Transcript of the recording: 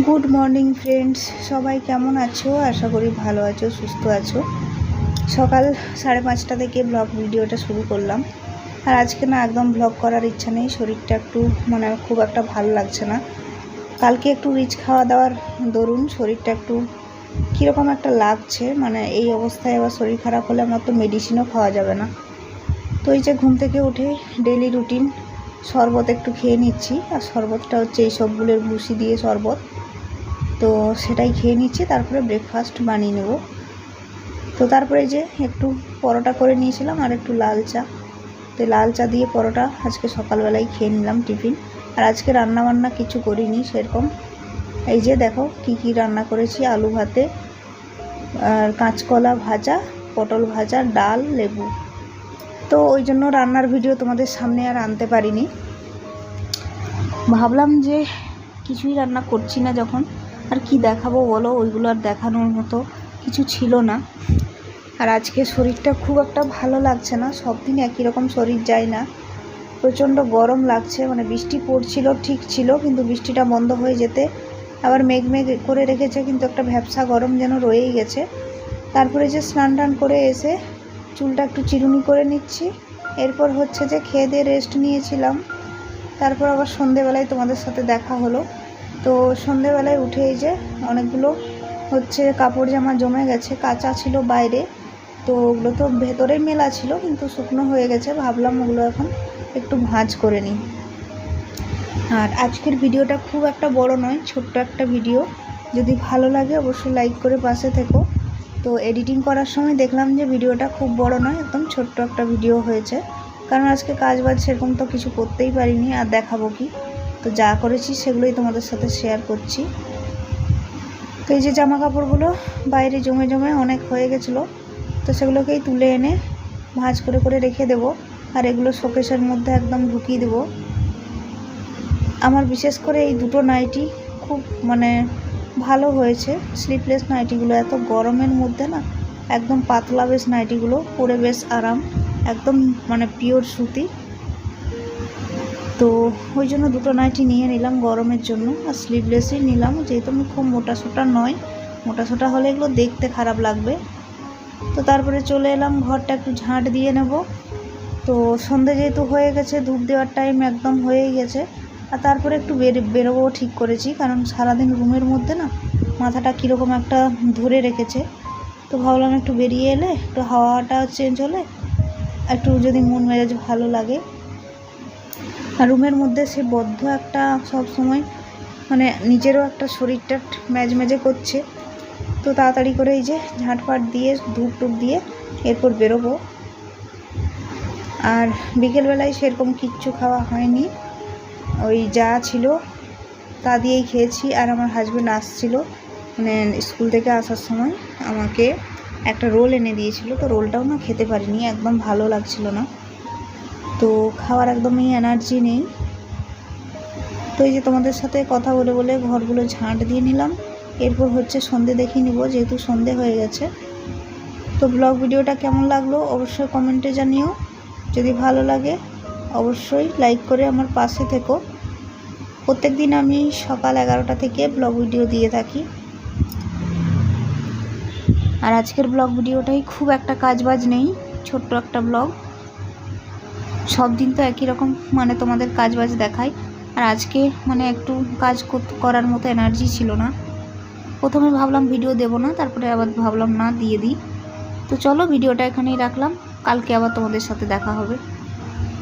Good morning friends সবাই কেমন আছো? আশা করি ভালো আছো, সুস্থ আছো। সকাল সাড়ে পাঁচটা থেকে ব্লগ ভিডিওটা শুরু করলাম। আর আজকে না একদম ব্লগ করার ইচ্ছা নেই, শরীরটা একটু মানে খুব একটা ভালো লাগছে না। কালকে একটু রিচ খাওয়া দাওয়ার দরুন, শরীরটা একটু কীরকম একটা লাগছে মানে এই অবস্থায় আবার শরীর খারাপ হলে আমার তো মেডিসিনও খাওয়া যাবে না। তো এই যে ঘুম থেকে উঠে ডেলি রুটিন শরবত একটু খেয়ে নিচ্ছি। আর শরবতটা হচ্ছে এই সবগুলোর ভুসি দিয়ে শরবত। তো সেটাই খেয়ে নিচ্ছি, তারপরে ব্রেকফাস্ট বানিয়ে নেব। তো তারপরে যে একটু পরোটা করে নিয়েছিলাম আর একটু লাল চা। তো লাল চা দিয়ে পরোটা আজকে সকালবেলায় খেয়ে নিলাম টিফিন। আর আজকে রান্না বান্না কিছু করিনি সেরকম। এই যে দেখো কি কি রান্না করেছি, আলু ভাতে, আর কাঁচকলা ভাজা, পটল ভাজা, ডাল, লেবু। তো ওই জন্য রান্নার ভিডিও তোমাদের সামনে আর আনতে পারিনি। ভাবলাম যে কিছুই রান্না করছি না যখন। আর কি দেখাবো বলো? ওইগুলো আর দেখানোর মতো কিছু ছিল না। আর আজকে শরীরটা খুব একটা ভালো লাগছে না। সব দিন একই রকম শরীর যায় না। প্রচণ্ড গরম লাগছে মানে বৃষ্টি পড়ছিল, ঠিক ছিল, কিন্তু বৃষ্টিটা বন্ধ হয়ে যেতে আবার মেঘ মেঘ করে রেখেছে, কিন্তু একটা ভ্যাবসা গরম যেন রয়েই গেছে। তারপরে যে স্নান টান করে এসে চুলটা একটু চিরুনি করে নিচ্ছি। এরপর হচ্ছে যে খেয়ে দিয়ে রেস্ট নিয়েছিলাম। তারপর আবার সন্ধেবেলায় তোমাদের সাথে দেখা হলো। তো সন্ধেবেলায় উঠে এই যে অনেকগুলো হচ্ছে কাপড় জামা জমে গেছে, কাঁচা ছিল বাইরে, তো ওগুলো তো ভেতরে মেলা ছিল কিন্তু শুকনো হয়ে গেছে, ভাবলাম ওগুলো এখন একটু ভাঁজ করে নিই। আর আজকের ভিডিওটা খুব একটা বড় নয়, ছোট্ট একটা ভিডিও। যদি ভালো লাগে অবশ্যই লাইক করে পাশে থেকো। তো এডিটিং করার সময় দেখলাম যে ভিডিওটা খুব বড় নয়, একদম ছোট্ট একটা ভিডিও হয়েছে। কারণ আজকে কাজ বাজ সেরকম তো কিছু করতেই পারিনি, আর দেখাবো কি। তো যা করেছি সেগুলোই তোমাদের সাথে শেয়ার করছি। তো এই যে জামা কাপড়গুলো বাইরে জমে জমে অনেক হয়ে গেছিল, তো সেগুলোকেই তুলে এনে ভাঁজ করে করে রেখে দেবো আর এগুলো শোকেশের মধ্যে একদম ঢুকিয়ে দেবো। আমার বিশেষ করে এই দুটো নাইটি খুব মানে ভালো হয়েছে স্লিপলেস নাইটিগুলো, এত গরমের মধ্যে না একদম পাতলা বেশ নাইটিগুলো, পরে বেশ আরাম, একদম মানে পিওর সুতি। তো ওই জন্য দুটো নাইটি নিয়ে নিলাম গরমের জন্য। আর স্লিভলেসই নিলাম, যেহেতু আমি খুব মোটা সোটা নয়। মোটা সোটা হলে এগুলো দেখতে খারাপ লাগবে। তো তারপরে চলে এলাম, ঘরটা একটু ঝাঁট দিয়ে নেব। তো সন্ধে যেহেতু হয়ে গেছে, ধূপ দেওয়ার টাইম একদম হয়েই গেছে। আর তারপরে একটু বের, বেরোবো ঠিক করেছি, কারণ সারাদিন রুমের মধ্যে না মাথাটা কীরকম একটা ধরে রেখেছে। তো ভাবলাম একটু বেরিয়ে এলে, একটু হাওয়াটা চেঞ্জ হলে একটু যদি মন মেজাজ ভালো লাগে। রুমের মধ্যে সে বদ্ধ একটা সব সময় মানে নিজেরও একটা শরীরটা ম্যাজম্যাজে করছে। তো তাড়াতাড়ি করে এই যে ঝাঁটপাট দিয়ে ধূপ টুপ দিয়ে এরপর বেরোবো। আর বিকেলবেলায় সেরকম কিচ্ছু খাওয়া হয়নি। ওই যা ছিল তা দিয়েই খেয়েছি। আর আমার হাজব্যান্ড আসছিল মানে স্কুল থেকে আসার সময় আমাকে একটা রোল এনে দিয়েছিল। তো রোলটাও না খেতে পারিনি, একদম ভালো লাগছিল না। তো খাওয়ার একদমই এনার্জি নেই। তো এই যে তোমাদের সাথে কথা বলে বলে ঘরগুলো ঝাঁট দিয়ে নিলাম। এরপর হচ্ছে সন্ধে দেখে নিব, যেহেতু সন্ধে হয়ে গেছে। তো ব্লগ ভিডিওটা কেমন লাগল অবশ্যই কমেন্টে জানিও। যদি ভালো লাগে, অবশ্যই লাইক করে আমার পাশে থেকো। প্রত্যেক দিন আমি সকাল এগারোটা থেকে ব্লগ ভিডিও দিয়ে থাকি। আর আজকের ব্লগ ভিডিওটাই খুব একটা কাজবাজ নেই, ছোট্ট একটা ব্লগ সব দিন তো একই রকম মানে তোমাদের কাজ বাজ দেখায়। আর আজকে মানে একটু কাজ করার মতো এনার্জি ছিল না। প্রথমে ভাবলাম ভিডিও দেব না, তারপরে আবার ভাবলাম না, দিয়ে দিই। তো চলো ভিডিওটা এখানেই রাখলাম। কালকে আবার তোমাদের সাথে দেখা হবে।